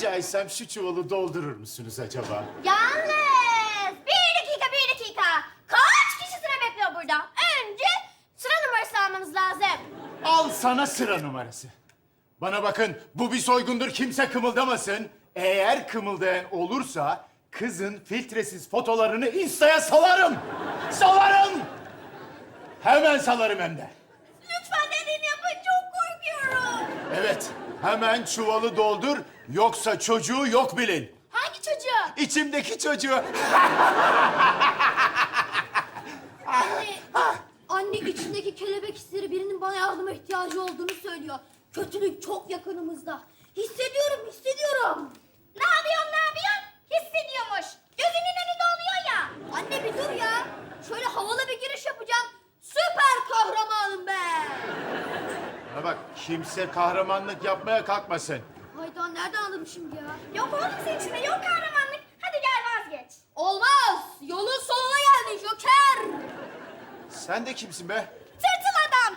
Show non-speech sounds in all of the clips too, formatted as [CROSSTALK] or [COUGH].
Rica etsem şu çuvalı doldurur musunuz acaba? Yalnız bir dakika bir dakika. Kaç kişi sıra bekliyor burada? Önce sıra numarası almanız lazım. Al sana sıra numarası. Bana bakın bu bir soygundur kimse kımıldamasın. Eğer kımıldayan olursa kızın filtresiz fotolarını Insta'ya salarım. Salarım. Hemen salarım hem de. Hemen çuvalı doldur yoksa çocuğu yok bilin. Hangi çocuğu? İçimdeki çocuğu. Anne, anne içindeki kelebek hisleri birinin bana yardıma ihtiyacı olduğunu söylüyor. Kötülük çok yakınımızda. Hissediyorum, hissediyorum. Ne yapıyorsun, ne yapıyorsun? Hissediyormuş. Gözünün önünde oluyor ya. Anne bir dur ya. Şöyle havalı bir giriş yapacağım. Süper. Bana bak kimse kahramanlık yapmaya kalkmasın. Hayda nereden anladım şimdi ya? Yok oğlum senin içinde yok kahramanlık. Hadi gel vazgeç. Olmaz. Yolun sonuna geldin Joker. Sen de kimsin be? Tırtıl adam.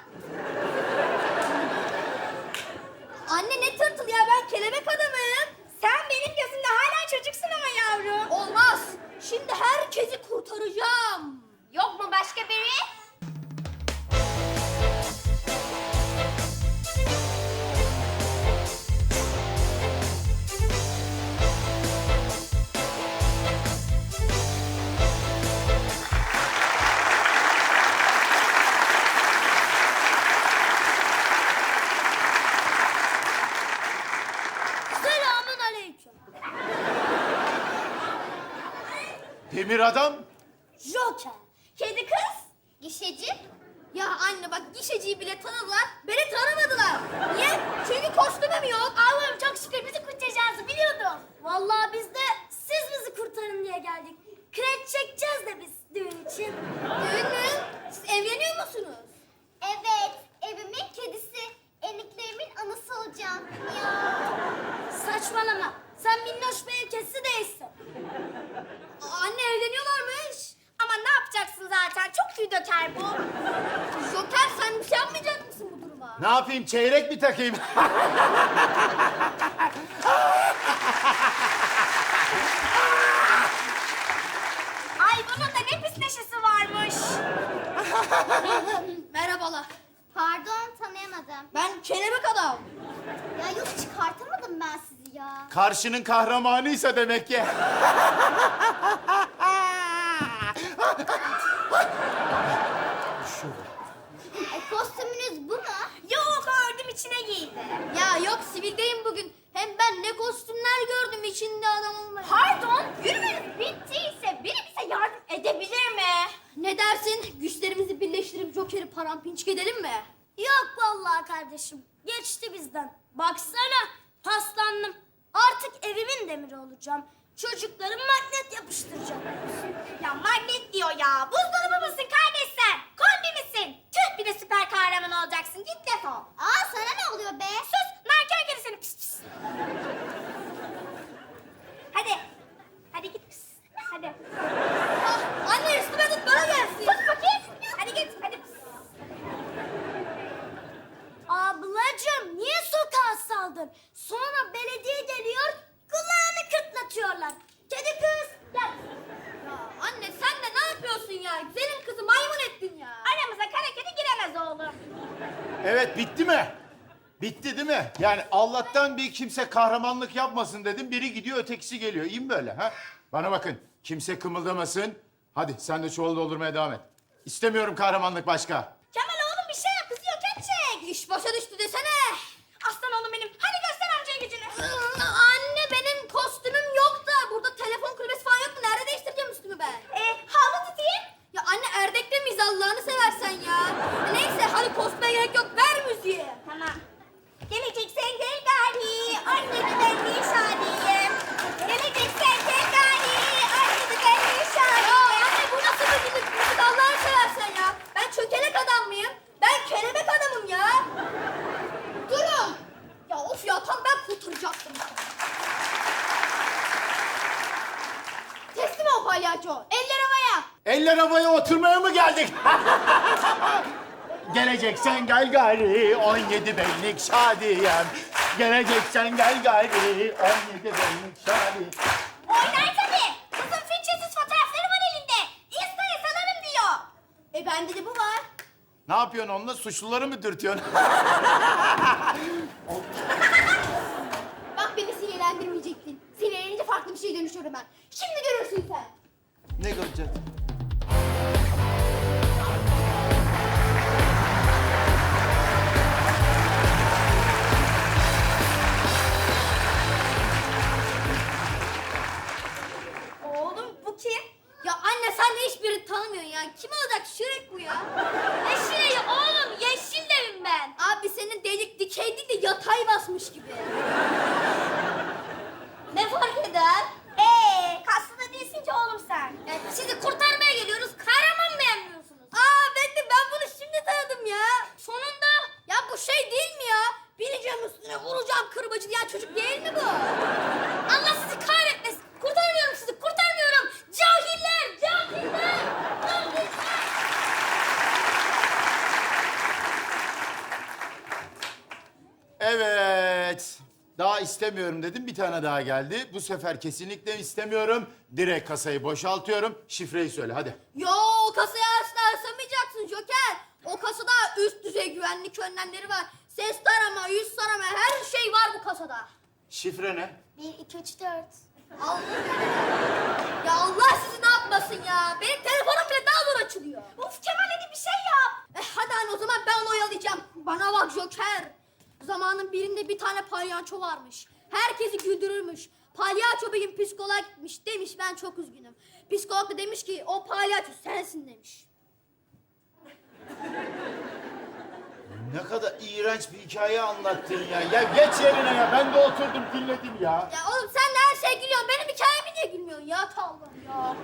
Anne ne tırtıl ya ben kelebek adamım. Sen benim gözümde hala çocuksun ama yavrum. Olmaz. Şimdi herkesi kurtaracağım. Yok mu başka biri? Demir adam. Joker. Kedi kız. Gişeci. Ya anne bak gişeciyi bile tanıdılar, beni tanımadılar. Niye? Çünkü kostümüm yok. Allah'ım çok şükür bizi kurtaracağınızı biliyordum. Vallahi biz de siz bizi kurtarın diye geldik. Kredi çekeceğiz de biz düğün için. Düğün mü? Siz evleniyor musunuz? Evet, evimin kedisi. Eniklerimin anısı olacağım. Ya. Saçmalama. Sen minnoş bir ev kedisi değilsin. Anne evleniyorlarmış. Ama ne yapacaksın zaten? Çok tüy döker bu. Joker sen bir şey yapmayacak mısın bu duruma? Ne yapayım çeyrek mi takayım? [LAUGHS] Ay bunun da ne pis neşesi varmış. Merhabalar. Pardon, tanıyamadım. Ben kelebek adam. Ya yok çıkartamadım ben sizi ya. Karşının kahramanıysa demek ki. E, kostümünüz bu mu? Yok ördüm içine giydi. Ya yok sivildeyim bugün. Hem ben ne kostümler gördüm içinde adam olmayan. Pardon yürümeniz bittiyse biri bize yardım edebilir mi? Ne dersin? Güçlerimizi birleştirip Joker'i paramparça edelim mi? Yok vallahi kardeşim. Geçti bizden. Baksana paslandım. Artık evimin demiri olacağım. Çocukların magnet yapıştıracağım. Ya magnet diyor ya. Buzdolabı mısın kardeş sen? Kombi misin? Tüh bir de süper kahraman olacaksın. Git defol. Aa sana ne oluyor be? Sus nankör gerisini pis pis. Hadi. Hadi git pis. Hadi. Ah, anne üstüme tut bana gelsin. Sus bakayım. Hadi git hadi pis. Ablacığım niye sokağa saldın? Sonra belediye geliyor kulağını kırtlatıyorlar. Kedi kız gel. Ya anne sen de ne yapıyorsun ya? Güzelim kızı maymun ettin ya. Aramıza kara kedi giremez oğlum. Evet bitti mi? Bitti değil mi? Yani Allah'tan bir kimse kahramanlık yapmasın dedim. Biri gidiyor ötekisi geliyor. İyi mi böyle ha? Bana bakın kimse kımıldamasın. Hadi sen de çuvalı doldurmaya devam et. İstemiyorum kahramanlık başka. Kemal oğlum bir şey yap kızı yok edecek. İş başa düştü desene. Aslan oğlum benim. Hadi göster amcaya gücünü. Anne benim kostümüm yok da. Burada telefon kulübesi falan yok mu? Nerede değiştireceğim üstümü ben? E, havlu tutayım. Ya anne erdekte miyiz Allah'ını seversen ya. Neyse hadi kostüme gerek yok. Ver müziği. Tamam. Geleceksen gel gari. Anneni ben bir şadiyim. Geleceksen gel gari. Anneni ben bir şadiyim. Ya anne bu nasıl bir müzik? Müzik Allah'ını seversen ya. Ben çökelek adam mıyım? Ben kelebek adamım ya. Durun. Ya of ya tam ben kurtaracaktım. Teslim ol palyaço. Eller havaya. Eller havaya oturmaya mı geldik? [LAUGHS] Geleceksen gel gari 17 benlik şadiyem. Geleceksen gel gayri. 17 benlik şali. Oynar tabii. Kızın filtresiz fotoğrafları var elinde. Insta'ya salarım diyor. E bende de bu var. Ne yapıyorsun onunla? Suçluları mı dürtüyorsun? [LAUGHS] Daha istemiyorum dedim. Bir tane daha geldi. Bu sefer kesinlikle istemiyorum. Direkt kasayı boşaltıyorum. Şifreyi söyle hadi. Yo, o kasaya asla asamayacaksın Joker. O kasada üst düzey güvenlik önlemleri var. Ses tarama, yüz tarama, her şey var bu kasada. Şifre ne? 1, 2, 3, 4. Allah. ya Allah sizi ne yapmasın ya. Benim telefonum bile daha zor açılıyor. Uf Kemal hadi bir şey yap. Eh, hadi anne o zaman ben onu oyalayacağım. Bana bak Joker. Zamanın birinde bir tane palyaço varmış. Herkesi güldürürmüş. Palyaço bir gün psikoloğa gitmiş. Demiş ben çok üzgünüm. Psikolog da demiş ki o palyaço sensin demiş. Ne kadar iğrenç bir hikaye anlattın ya. Ya geç yerine ya. Ben de oturdum dinledim ya. Ya oğlum sen de her şeye gülüyorsun. Benim hikayeme niye gülmüyorsun ya? Allah'ım ya.